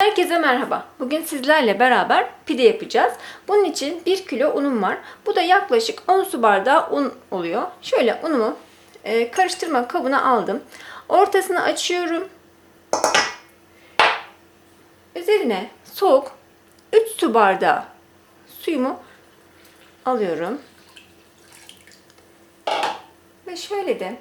Herkese merhaba. Bugün sizlerle beraber pide yapacağız. Bunun için 1 kilo unum var. Bu da yaklaşık 10 su bardağı un oluyor. Şöyle unumu e, karıştırma kabına aldım. Ortasını açıyorum. Üzerine soğuk 3 su bardağı suyumu alıyorum. Ve şöyle de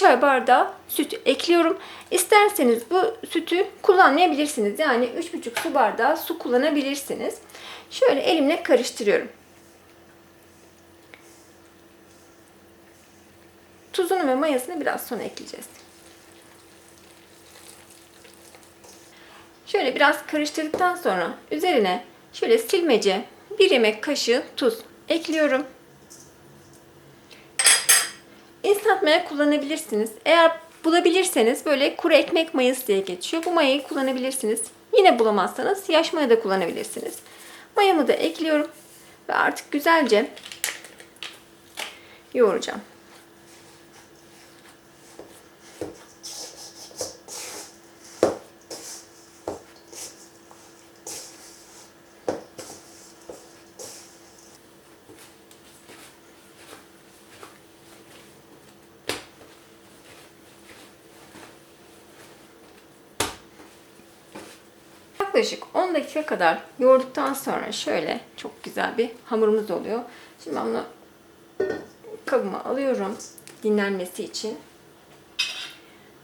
çay bardağı süt ekliyorum. İsterseniz bu sütü kullanmayabilirsiniz. Yani 3,5 su bardağı su kullanabilirsiniz. Şöyle elimle karıştırıyorum. Tuzunu ve mayasını biraz sonra ekleyeceğiz. Şöyle biraz karıştırdıktan sonra üzerine şöyle silmece bir yemek kaşığı tuz ekliyorum. Instant maya kullanabilirsiniz. Eğer bulabilirseniz böyle kuru ekmek mayası diye geçiyor. Bu mayayı kullanabilirsiniz. Yine bulamazsanız yaş maya da kullanabilirsiniz. Mayamı da ekliyorum ve artık güzelce yoğuracağım. Yaklaşık 10 dakika kadar yoğurduktan sonra şöyle çok güzel bir hamurumuz oluyor. Şimdi ben bunu kabıma alıyorum dinlenmesi için.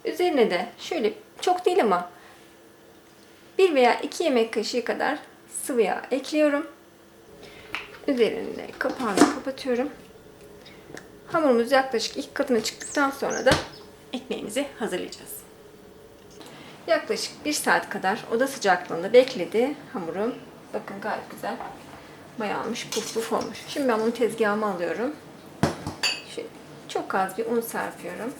Üzerine de şöyle çok değil ama 1 veya 2 yemek kaşığı kadar sıvı yağ ekliyorum. Üzerine kapağını kapatıyorum. Hamurumuz yaklaşık ilk katına çıktıktan sonra da ekmeğimizi hazırlayacağız. Yaklaşık 1 saat kadar oda sıcaklığında bekledi hamurum. Bakın gayet güzel mayalanmış, puf puf olmuş. Şimdi ben bunu tezgahıma alıyorum. Şöyle çok az bir un serpiyorum.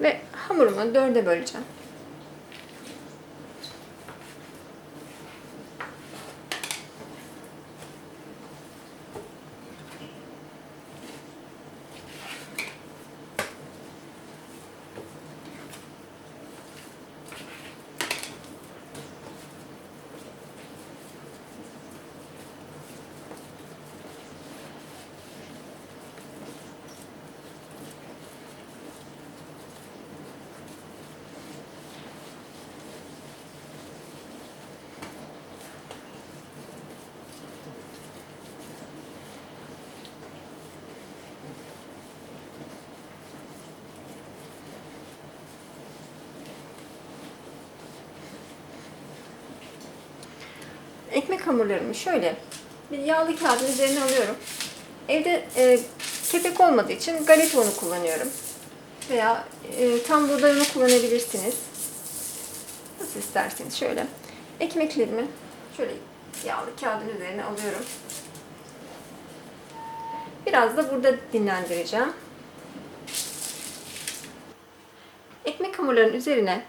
Ve hamurumu dörde böleceğim. Ekmek hamurlarımı şöyle bir yağlı kağıdın üzerine alıyorum. Evde e, kepek olmadığı için galeta unu kullanıyorum. Veya e, tam buğday unu kullanabilirsiniz. Nasıl isterseniz şöyle. Ekmeklerimi şöyle yağlı kağıdın üzerine alıyorum. Biraz da burada dinlendireceğim. Ekmek hamurlarının üzerine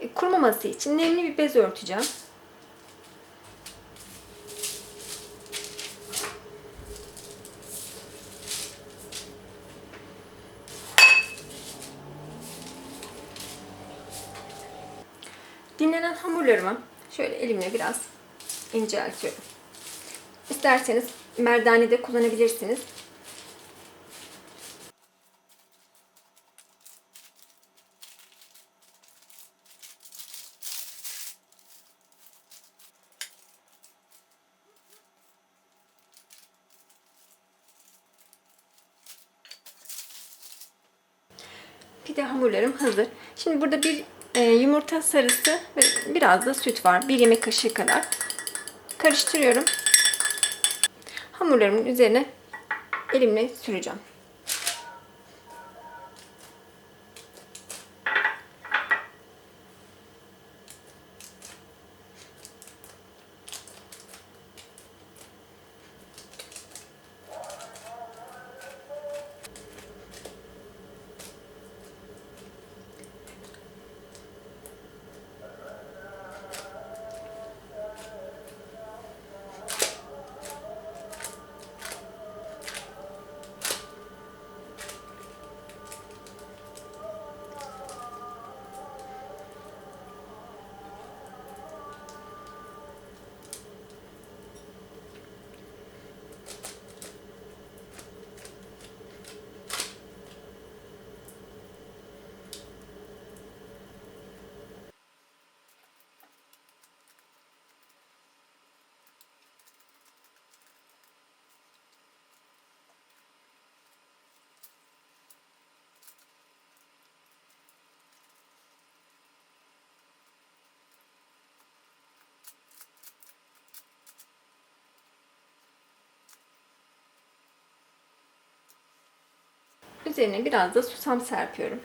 e, kurumaması için nemli bir bez örteceğim. Hamurlarımı şöyle elimle biraz inceltiyorum. İsterseniz merdane de kullanabilirsiniz. Pide hamurlarım hazır. Şimdi burada bir e, yumurta sarısı ve biraz da süt var. Bir yemek kaşığı kadar. Karıştırıyorum. Hamurlarımın üzerine elimle süreceğim. Üzerine biraz da susam serpiyorum.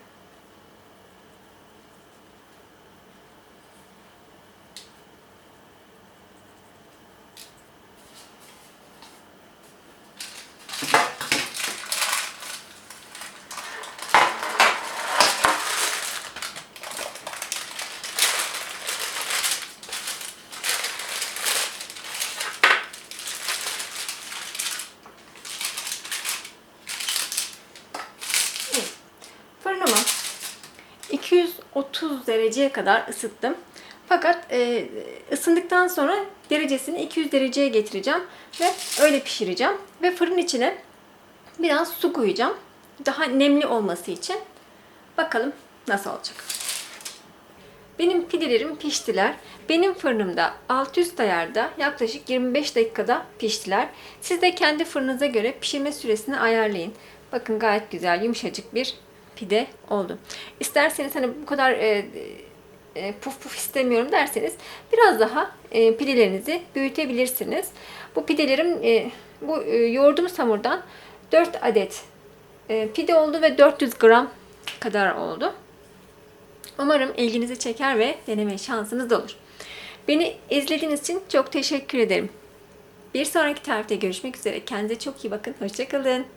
230 dereceye kadar ısıttım. Fakat e, ısındıktan sonra derecesini 200 dereceye getireceğim ve öyle pişireceğim. Ve fırın içine biraz su koyacağım. Daha nemli olması için. Bakalım nasıl olacak. Benim pidelerim piştiler. Benim fırınımda alt üst ayarda yaklaşık 25 dakikada piştiler. Siz de kendi fırınıza göre pişirme süresini ayarlayın. Bakın gayet güzel yumuşacık bir pide oldu. İsterseniz hani bu kadar e, e, puf puf istemiyorum derseniz biraz daha e, pidelerinizi büyütebilirsiniz. Bu pidelerim e, bu e, yoğurduğumuz hamurdan 4 adet e, pide oldu ve 400 gram kadar oldu. Umarım ilginizi çeker ve deneme şansınız olur. Beni izlediğiniz için çok teşekkür ederim. Bir sonraki tarifte görüşmek üzere. Kendinize çok iyi bakın. Hoşçakalın.